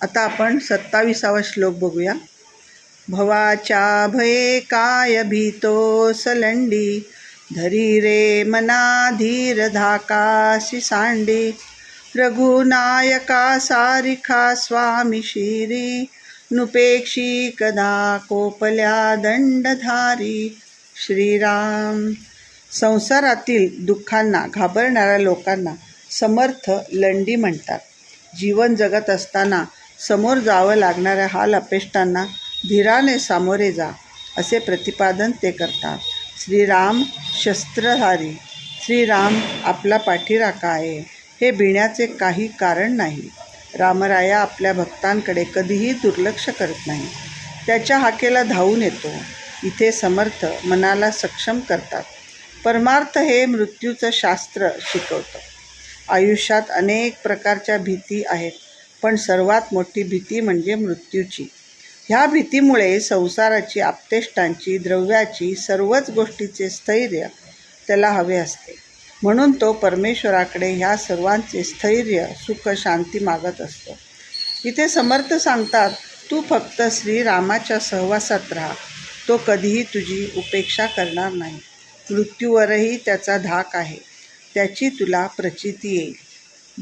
आता आपण सत्ताविसावा श्लोक बघूया. भवाच्या भये काय भीतो सलंडी धरी रे मना धीर धाकासी सांडी. रघुनायका सारिखा स्वामी शिरी नुपेक्षी कदा कोपल्या दंडधारी. श्रीराम. संसारातील दुःखांना घाबरणाऱ्या लोकांना समर्थ लंडी म्हणतात. जीवन जगत असताना समोर जावं लागणाऱ्या हाल अपेष्टांना धीराने सामोरे जा असे प्रतिपादन ते करतात. श्रीराम शस्त्रधारी श्रीराम आपला पाठीराखा आहे हे भिण्याचे काही कारण नाही. रामराया आपल्या भक्तांकडे कधीही दुर्लक्ष करत नाही. त्याच्या हाकेला धावून येतो. इथे समर्थ मनाला सक्षम करतात. परमार्थ हे मृत्यूचं शास्त्र शिकवतं. आयुष्यात अनेक प्रकारच्या भीती आहेत पण सर्वात मोठी भीती म्हणजे मृत्यूची. ह्या भीतीमुळे संसाराची आपतेष्टांची द्रव्याची सर्वच गोष्टीचे स्थैर्य त्याला हवे असते. म्हणून तो परमेश्वराकडे ह्या सर्वांचे स्थैर्य सुख शांती मागत असतो. इथे समर्थ सांगतात तू फक्त श्रीरामाच्या सहवासात राहा. तो कधीही तुझी उपेक्षा करणार नाही. मृत्यूवरही त्याचा धाक आहे. त्याची तुला प्रचिती येईल.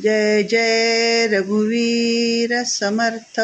जय जय रघुवीर समर्थ.